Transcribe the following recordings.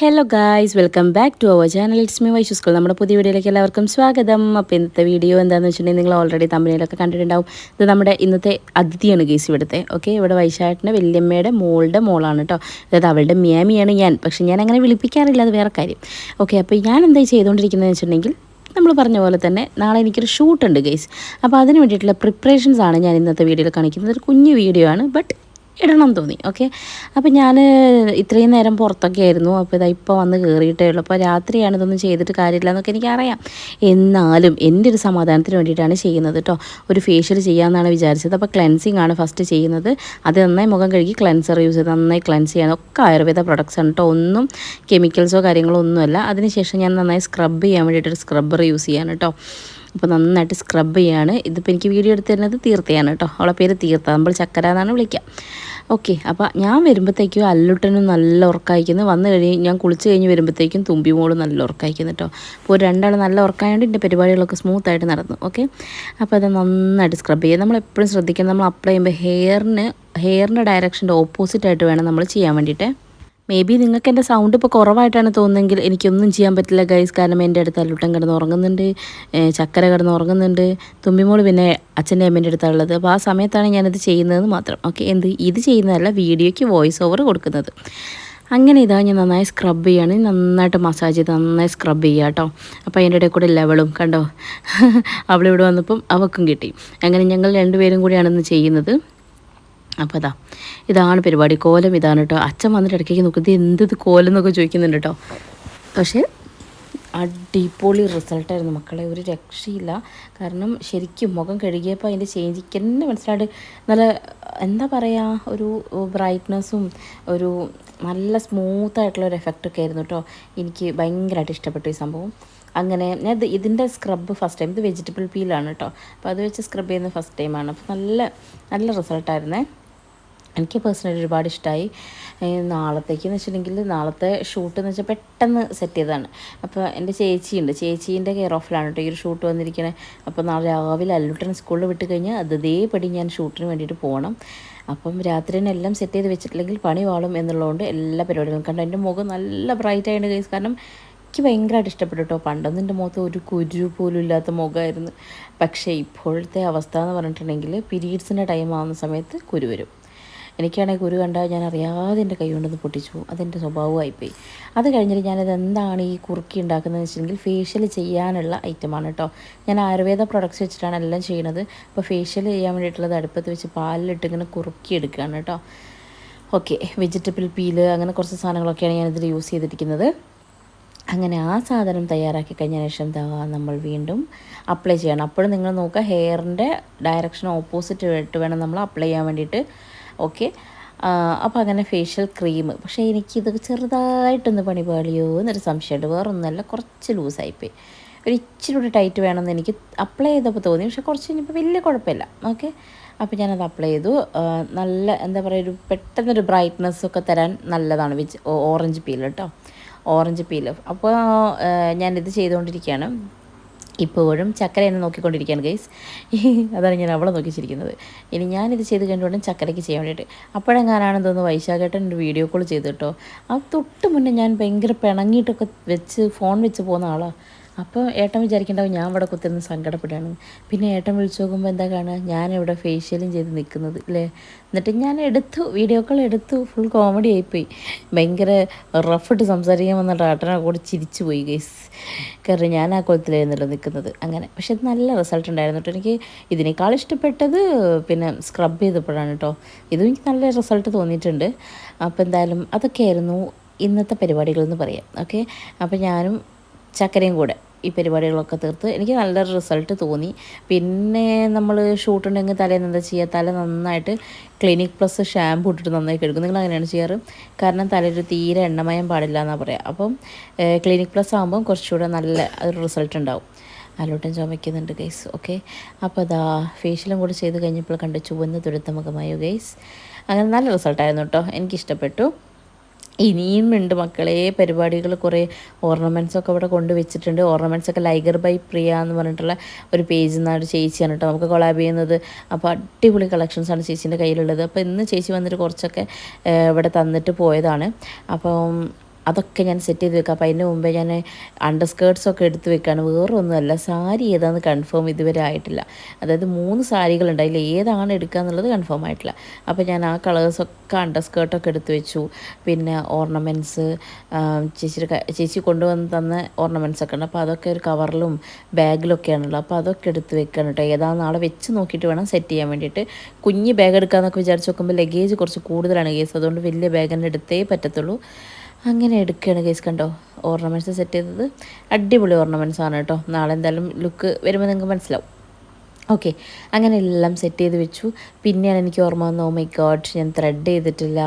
Hello guys welcome back to our channel it's me Vaishu school നമ്മുടെ പുതിയ വീഡിയോയിലേക്ക് എല്ലാവർക്കും സ്വാഗതം. അപ്പോൾ ഇന്നത്തെ വീഡിയോ എന്താണെന്ന് വെച്ചിട്ടുണ്ടെങ്കിൽ നിങ്ങൾ ഓൾറെഡി തമിഴിലൊക്കെ കണ്ടിട്ടുണ്ടാവും. ഇത് നമ്മുടെ ഇന്നത്തെ അതിഥിയാണ് ഗേസ് ഇവിടുത്തെ. ഓക്കെ ഇവിടെ വൈശാട്ടിന്റെ വല്യമ്മയുടെ മോളുടെ മോളാണ് കേട്ടോ അതായത് അവളുടെ മിയാമിയാണ് ഞാൻ. പക്ഷേ ഞാൻ അങ്ങനെ വിളിപ്പിക്കാറില്ല. അത് വേറെ കാര്യം. ഓക്കെ അപ്പോൾ ഞാൻ എന്താ ചെയ്തുകൊണ്ടിരിക്കുന്നത് വെച്ചിട്ടുണ്ടെങ്കിൽ നമ്മൾ പറഞ്ഞ പോലെ തന്നെ നാളെ എനിക്കൊരു ഷൂട്ടുണ്ട് ഗേസ് അപ്പോൾ അതിന് വേണ്ടിയിട്ടുള്ള പ്രിപ്പറേഷൻസാണ് ഞാൻ ഇന്നത്തെ വീഡിയോയിൽ കാണിക്കുന്നത്. ഒരു കുഞ്ഞു വീഡിയോ ആണ്. ബട്ട് ഇടണം തോന്നി ഓക്കെ അപ്പോൾ ഞാൻ ഇത്രയും നേരം പുറത്തൊക്കെ ആയിരുന്നു. അപ്പോൾ ഇതാ ഇപ്പോൾ വന്ന് കയറിയിട്ടേ ഉള്ളൂ. അപ്പോൾ രാത്രിയാണ് ഇതൊന്നും ചെയ്തിട്ട് കാര്യമില്ല എന്നൊക്കെ എനിക്കറിയാം. എന്നാലും എന്റെ ഒരു സമാധാനത്തിന് വേണ്ടിയിട്ടാണ് ചെയ്യുന്നത് കേട്ടോ ഒരു ഫേഷ്യൽ ചെയ്യാമെന്നാണ് വിചാരിച്ചത്. അപ്പോൾ ക്ലെൻസിങ് ആണ് ഫസ്റ്റ് ചെയ്യുന്നത്. അത് നന്നായി മുഖം കഴുകി ക്ലെൻസർ യൂസ് ചെയ്ത് നന്നായി ക്ലെൻസ് ചെയ്യാൻ ഒക്കെ ആയുർവേദ പ്രൊഡക്ട്സ് ആണ് കേട്ടോ ഒന്നും കെമിക്കൽസോ കാര്യങ്ങളോ ഒന്നുമല്ല. അതിനുശേഷം ഞാൻ നന്നായി സ്ക്രബ് ചെയ്യാൻ വേണ്ടിയിട്ടൊരു സ്ക്രബ്ബർ യൂസ് ചെയ്യാൻ കേട്ടോ അപ്പോൾ നന്നായിട്ട് സ്ക്രബ് ചെയ്യാണ്. ഇതിപ്പോൾ എനിക്ക് വീഡിയോ എടുത്ത് തരുന്നത് തീർത്തയാണ് കേട്ടോ. അവളെ പേര് തീർത്ത നമ്മൾ ചക്കര എന്നാണ് വിളിക്കുക. ഓക്കെ അപ്പോൾ ഞാൻ വരുമ്പോഴത്തേക്കും അല്ലുട്ടനും നല്ല ഉറക്കായിക്കുന്നു. വന്നു കഴിഞ്ഞ് ഞാൻ കുളിച്ച് കഴിഞ്ഞ് വരുമ്പോഴത്തേക്കും തുമ്പി മോൾ നല്ല ഉറക്കായിക്കുന്നു കേട്ടോ. അപ്പോൾ രണ്ടാൾ നല്ല ഉറക്കായതുകൊണ്ട് എന്റെ പരിപാടികളൊക്കെ സ്മൂത്തായിട്ട് നടന്നു. ഓക്കെ അപ്പോൾ അത് നന്നായിട്ട് സ്ക്രബ് ചെയ്യുക. നമ്മൾ എപ്പോഴും ശ്രദ്ധിക്കണം. നമ്മൾ അപ്ലൈ ചെയ്യുമ്പോൾ ഹെയറിന് ഹെയറിന്റെ ഡയറക്ഷന്റെ ഓപ്പോസിറ്റായിട്ട് വേണം നമ്മൾ ചെയ്യാൻ വേണ്ടിയിട്ട്. മേ ബി നിങ്ങൾക്ക് എന്റെ സൗണ്ട് ഇപ്പോൾ കുറവായിട്ടാണ് തോന്നുന്നതെങ്കിൽ എനിക്കൊന്നും ചെയ്യാൻ പറ്റില്ല ഗൈസ് കാരണം എന്റെ അടുത്ത് അല്ലുട്ടൻ കിടന്ന് ഉറങ്ങുന്നുണ്ട്. ചക്കര കിടന്ന് ഉറങ്ങുന്നുണ്ട്. തുമ്പിമോൾ പിന്നെ അച്ഛന്റെ അമ്മേന്റെ അടുത്താണ് ഉള്ളത്. അപ്പോൾ ആ സമയത്താണ് ഞാനത് ചെയ്യുന്നതെന്ന് മാത്രം. ഓക്കെ എന്ത്? ഇത് ചെയ്യുന്നതല്ല വീഡിയോയ്ക്ക് വോയിസ് ഓവർ കൊടുക്കുന്നത്. അങ്ങനെ ഇതാ ഞാൻ നന്നായി സ്ക്രബ് ചെയ്യാണ്. നന്നായിട്ട് മസാജ് ചെയ്ത് നന്നായി സ്ക്രബ് ചെയ്യുക കേട്ടോ അപ്പോൾ അതിന്റെ ഇടയിൽ കൂടെ ലെവളും കണ്ടോ? അവളിവിടെ വന്നപ്പം അവക്കും കിട്ടി. അങ്ങനെ ഞങ്ങൾ രണ്ടുപേരും കൂടിയാണ് ഇന്ന് ചെയ്യുന്നത്. അപ്പോൾ അതാ ഇതാണ് പരിപാടി. കോലം ഇതാണ് കേട്ടോ അച്ഛൻ വന്നിട്ട് ഇടയ്ക്കേക്ക് നോക്കുന്നത് എന്ത് കോലം എന്നൊക്കെ ചോദിക്കുന്നുണ്ട് കേട്ടോ പക്ഷേ അടിപൊളി റിസൾട്ടായിരുന്നു മക്കളെ. ഒരു രക്ഷയില്ല. കാരണം ശരിക്കും മുഖം കഴുകിയപ്പോൾ അതിന്റെ ചേഞ്ച് തന്നെ മനസ്സിലായിട്ട് നല്ല എന്താ പറയുക ഒരു ബ്രൈറ്റ്നസ്സും ഒരു നല്ല സ്മൂത്തായിട്ടുള്ള ഒരു എഫക്റ്റൊക്കെ ആയിരുന്നു കേട്ടോ എനിക്ക് ഭയങ്കരമായിട്ട് ഇഷ്ടപ്പെട്ടു ഈ സംഭവം. അങ്ങനെ ഞാൻ ഇതിന്റെ സ്ക്രബ് ഫസ്റ്റ് ടൈം ഇത് വെജിറ്റബിൾ പീലാണ് കേട്ടോ അപ്പോൾ അത് വെച്ച് സ്ക്രബ് ചെയ്യുന്നത് ഫസ്റ്റ് ടൈമാണ് അപ്പോൾ നല്ല നല്ല റിസൾട്ടായിരുന്നേ എനിക്ക് പേഴ്സണലി ഒരുപാട് ഇഷ്ടമായി നാളത്തേക്ക് എന്ന് വെച്ചിട്ടുണ്ടെങ്കിൽ നാളത്തെ ഷൂട്ട് എന്ന് വെച്ചാൽ പെട്ടെന്ന് സെറ്റ് ചെയ്തതാണ്. അപ്പോൾ എന്റെ ചേച്ചിയുണ്ട്. ചേച്ചീന്റെ കെയർ ഓഫിലാണ് കേട്ടോ ഈ ഒരു ഷൂട്ട് വന്നിരിക്കുന്നത് അപ്പോൾ നാളെ രാവിലെ അല്ലുട്ടൻ സ്കൂളിൽ വിട്ട് കഴിഞ്ഞാൽ അതേപടി ഞാൻ ഷൂട്ടിന് വേണ്ടിയിട്ട് പോകണം അപ്പം രാത്രി തന്നെ എല്ലാം സെറ്റ് ചെയ്ത് വെച്ചിട്ടില്ലെങ്കിൽ പണി വാളും എന്നുള്ളതുകൊണ്ട് എല്ലാ പരിപാടികളും കണ്ടു എന്റെ മുഖം നല്ല ബ്രൈറ്റ് ആയിട്ട് കേസ് കാരണം എനിക്ക് ഭയങ്കരമായിട്ട് ഇഷ്ടപ്പെട്ടു കേട്ടോ പണ്ടൊന്നും എന്റെ മുഖത്ത് ഒരു കുരു പോലും ഇല്ലാത്ത മുഖമായിരുന്നു പക്ഷേ ഇപ്പോഴത്തെ അവസ്ഥ എന്ന് പറഞ്ഞിട്ടുണ്ടെങ്കിൽ പീരീഡ്സിന്റെ ടൈം ആവുന്ന സമയത്ത് കുരു വരും. എനിക്കാണെങ്കിൽ കുരു കണ്ടാൽ ഞാൻ അറിയാതെ എന്റെ കൈ കൊണ്ടൊന്ന് പൊട്ടിച്ചു പോകും. അതെന്റെ സ്വഭാവമായിപ്പോയി. അത് കഴിഞ്ഞിട്ട് ഞാനത് എന്താണ് ഈ കുറുക്കി ഉണ്ടാക്കുന്നതെന്ന് വെച്ചിട്ടുണ്ടെങ്കിൽ ഫേഷ്യൽ ചെയ്യാനുള്ള ഐറ്റമാണ് കേട്ടോ. ഞാൻ ആയുർവേദ പ്രൊഡക്ട്സ് വെച്ചിട്ടാണ് എല്ലാം ചെയ്യുന്നത്. അപ്പോൾ ഫേഷ്യൽ ചെയ്യാൻ വേണ്ടിയിട്ടുള്ളത് അടുപ്പത്ത് വെച്ച് പാലിലിട്ട് ഇങ്ങനെ കുറുക്കി എടുക്കുകയാണ് കേട്ടോ. ഓക്കെ വെജിറ്റബിൾ പീൽ അങ്ങനെ കുറച്ച് സാധനങ്ങളൊക്കെയാണ് ഞാനിതിൽ യൂസ് ചെയ്തിരിക്കുന്നത്. അങ്ങനെ ആ സാധനം തയ്യാറാക്കി കഴിഞ്ഞ ശേഷം നമ്മൾ വീണ്ടും അപ്ലൈ ചെയ്യണം. അപ്പോഴും നിങ്ങൾ നോക്കുക ഹെയറിന്റെ ഡയറക്ഷൻ ഓപ്പോസിറ്റ് ആയിട്ട് വേണം നമ്മൾ അപ്ലൈ ചെയ്യാൻ വേണ്ടിയിട്ട്. ഓക്കെ? അപ്പോൾ അങ്ങനെ ഫേഷ്യൽ ക്രീം പക്ഷേ എനിക്കിത് ചെറുതായിട്ടൊന്ന് പണി പാളിയോ എന്നൊരു സംശയമുണ്ട്. വേറൊന്നല്ല കുറച്ച് ലൂസായിപ്പോയി. ഒരു ഇച്ചിരി കൂടി ടൈറ്റ് വേണമെന്ന് എനിക്ക് അപ്ലൈ ചെയ്തപ്പോൾ തോന്നി. പക്ഷേ കുറച്ച് കഴിഞ്ഞപ്പോൾ വലിയ കുഴപ്പമില്ല. ഓക്കെ? അപ്പോൾ ഞാനത് അപ്ലൈ ചെയ്തു. നല്ല എന്താ പറയുക ഒരു പെട്ടെന്നൊരു ബ്രൈറ്റ്നസ് ഒക്കെ തരാൻ നല്ലതാണ്. വിച്ച് ഓറഞ്ച് പീൽ കേട്ടോ ഓറഞ്ച് പീൽ അപ്പോൾ ഞാനിത് ചെയ്തുകൊണ്ടിരിക്കുകയാണ്. ഇപ്പോഴും ചക്കര എന്നെ നോക്കിക്കൊണ്ടിരിക്കുകയാണ് ഗൈസ് അതാണ് ഞാൻ അവളെ നോക്കിച്ചിരിക്കുന്നത്. ഇനി ഞാനിത് ചെയ്ത് കഴിഞ്ഞുകൊണ്ട് ചക്കരയ്ക്ക് ചെയ്യാൻ വേണ്ടിയിട്ട്. അപ്പോഴെങ്ങാനാണെന്ന് തോന്നുന്നു വൈശാഖേട്ടൻ ഒരു വീഡിയോ കോൾ ചെയ്ത് കേട്ടോ? ആ തൊട്ട് മുന്നേ ഞാൻ ഭയങ്കര പിണങ്ങിയിട്ടൊക്കെ വെച്ച് ഫോൺ വെച്ച് പോകുന്ന ആളാണ് അപ്പോൾ ഏട്ടൻ വിചാരിക്കേണ്ടാവും ഞാൻ ഇവിടെ കുത്തിരുന്ന് സങ്കടപ്പെടുകയാണ്. പിന്നെ ഏട്ടൻ വിളിച്ചു നോക്കുമ്പോൾ എന്താ കാണുക? ഞാനിവിടെ ഫേഷ്യലും ചെയ്ത് നിൽക്കുന്നത് അല്ലേ എന്നിട്ട് ഞാൻ എടുത്തു വീഡിയോ കോൾ എടുത്തു. ഫുൾ കോമഡി ആയിപ്പോയി. ഭയങ്കര റഫിട്ട് സംസാരിക്കാൻ വന്നിട്ട് ഏട്ടനെ കൂടെ ചിരിച്ചു പോയി ഗൈസ് കാരണം ഞാൻ ആ കുളത്തിലായിരുന്നല്ലോ നിൽക്കുന്നത്. അങ്ങനെ. പക്ഷെ നല്ല റിസൾട്ട് ഉണ്ടായിരുന്നു കേട്ടോ. എനിക്ക് ഇതിനേക്കാൾ ഇഷ്ടപ്പെട്ടത് പിന്നെ സ്ക്രബ് ചെയ്തപ്പോഴാണ് കേട്ടോ. ഇതും എനിക്ക് നല്ല റിസൾട്ട് തോന്നിയിട്ടുണ്ട്. അപ്പോൾ എന്തായാലും അതൊക്കെയായിരുന്നു ഇന്നത്തെ പരിപാടികളെന്ന് പറയാം. ഓക്കെ അപ്പോൾ ഞാനും ചക്കരയും കൂടെ ഈ പരിപാടികളൊക്കെ തീർത്ത് എനിക്ക് നല്ലൊരു റിസൾട്ട് തോന്നി. പിന്നെ നമ്മൾ ഷൂട്ടുണ്ടെങ്കിൽ തലേന്ന് എന്താ ചെയ്യുക? തല നന്നായിട്ട് ക്ലിനിക് പ്ലസ് ഷാമ്പു ഇട്ടിട്ട് നന്നായി കഴുകും. നിങ്ങൾ അങ്ങനെയാണ് ചെയ്യാറ്? കാരണം തലയൊരു തീരെ എണ്ണമയം പാടില്ല എന്നാണ് പറയുക അപ്പം ക്ലിനിക് പ്ലസ് ആകുമ്പം കുറച്ചുകൂടെ നല്ല ഒരു റിസൾട്ട് ഉണ്ടാവും. അലോട്ടും ചുമയ്ക്കുന്നുണ്ട് ഗൈസ് ഓക്കെ അപ്പോൾ അതാ ഫേഷ്യലും കൂടെ ചെയ്ത് കഴിഞ്ഞപ്പോൾ കണ്ട് ചുവന്ന് തുരുത്തമുഖമായോ ഗൈസ് അങ്ങനെ നല്ല റിസൾട്ടായിരുന്നു കേട്ടോ. എനിക്കിഷ്ടപ്പെട്ടു. ഇനിയും ഉണ്ട് മക്കളെ. പരിപാടികൾ കുറേ ഓർണമെന്റ്സ് ഒക്കെ ഇവിടെ കൊണ്ടുവച്ചിട്ടുണ്ട് ഓർണമെന്റ്സ് ഒക്കെ ലൈഗർ ബൈ പ്രിയ എന്ന് പറഞ്ഞിട്ടുള്ള ഒരു പേജിൽ നിന്നാണ് ചേച്ചിയാണ് കേട്ടോ. നമുക്ക് കൊളാബ് ചെയ്യുന്നത്. അപ്പോൾ അടിപൊളി കളക്ഷൻസാണ് ചേച്ചീന്റെ കയ്യിലുള്ളത്. അപ്പോൾ ഇന്ന് ചേച്ചി വന്നിട്ട് കുറച്ചൊക്കെ ഇവിടെ തന്നിട്ട് പോയതാണ്. അപ്പം അതൊക്കെ ഞാൻ സെറ്റ് ചെയ്ത് വെക്കാം. അപ്പോൾ അതിന് മുമ്പേ ഞാൻ അണ്ടർ സ്കേർട്സൊക്കെ എടുത്ത് വെക്കുകയാണ് വേറെ ഒന്നുമല്ല സാരി ഏതാണെന്ന് കൺഫേം ഇതുവരെ ആയിട്ടില്ല. അതായത് മൂന്ന് സാരികളുണ്ട്. അതിൽ ഏതാണ് എടുക്കുക എന്നുള്ളത് കൺഫേം ആയിട്ടില്ല. അപ്പോൾ ഞാൻ ആ കളേഴ്സൊക്കെ അണ്ടർ സ്കേർട്ടൊക്കെ എടുത്ത് വെച്ചു. പിന്നെ ഓർണമെന്റ്സ് ചേച്ചിയുടെ ചേച്ചി കൊണ്ടുവന്ന് തന്ന ഓർണമെന്റ്സ് ഒക്കെ ഉണ്ട്. അപ്പോൾ അതൊക്കെ ഒരു കവറിലും ബാഗിലൊക്കെയാണല്ലോ അപ്പോൾ അതൊക്കെ എടുത്ത് വെക്കണം കേട്ടോ. ഏതാണ് നാളെ വെച്ച് നോക്കിയിട്ട് വേണം സെറ്റ് ചെയ്യാൻ വേണ്ടിയിട്ട്. കുഞ്ഞ് ബാഗ് എടുക്കാമെന്നൊക്കെ വിചാരിച്ച് നോക്കുമ്പോൾ ലഗേജ് കുറച്ച് കൂടുതലാണ് കേസ്. അതുകൊണ്ട് വലിയ ബാഗ് തന്നെ എടുത്തേ പറ്റത്തുള്ളൂ. അങ്ങനെ എടുക്കുകയാണ് കേസ് കണ്ടോ? ഓർണമെന്റ്സ് സെറ്റ് ചെയ്തത്. അടിപൊളി ഓർണമെന്റ്സ് ആണ് കേട്ടോ. നാളെ എന്തായാലും ലുക്ക് വരുമ്പോൾ നിങ്ങൾക്ക് മനസ്സിലാവും. ഓക്കെ. അങ്ങനെ എല്ലാം സെറ്റ് ചെയ്ത് വെച്ചു. പിന്നെയാണ് എനിക്ക് ഓർമ്മ വന്നത് ഓ മൈ ഗോഡ് ഞാൻ ത്രെഡ് ചെയ്തിട്ടില്ല.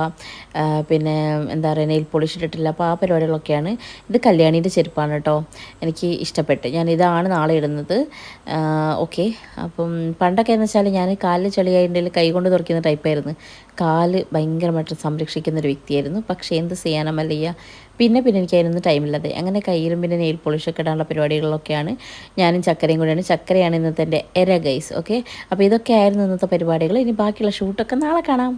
പിന്നെ എന്താ പറയുക നെയിൽ പോളിഷ് ഇട്ടിട്ടില്ല. അപ്പോൾ ആ പരിപാടികളൊക്കെയാണ്. ഇത് കല്യാണീന്റെ ചെരുപ്പാണ് കേട്ടോ. എനിക്ക് ഇഷ്ടപ്പെട്ട്. ഞാൻ ഇതാണ് നാളെ ഇടുന്നത്. ഓക്കെ. അപ്പം പണ്ടൊക്കെ എന്ന് വെച്ചാൽ ഞാൻ കാലിൽ ചെളിയായിട്ടുണ്ടെങ്കിൽ കൈ കൊണ്ട് തുറക്കുന്ന ടൈപ്പായിരുന്നു കാൽ ഭയങ്കരമായിട്ട് സംരക്ഷിക്കുന്ന ഒരു വ്യക്തിയായിരുന്നു. പക്ഷേ എന്ത് ചെയ്യാനാ മല്ലയ്യ? പിന്നെ പിന്നെ എനിക്ക് അതിനൊന്നും ടൈമില്ലാതെ. അങ്ങനെ കയ്യിലും പിന്നെ നെയിൽ പോളിഷൊക്കെ ഇടാനുള്ള പരിപാടികളിലൊക്കെയാണ് ഞാനും ചക്കരയും കൂടെയാണ്. ചക്കരയാണ് ഇന്നത്തെ എന്റെ എര ഗൈസ് ഓക്കെ അപ്പോൾ ഇതൊക്കെ ആയിരുന്നു ഇന്നത്തെ പരിപാടികൾ. ഇനി ബാക്കിയുള്ള ഷൂട്ടൊക്കെ നാളെ കാണാം.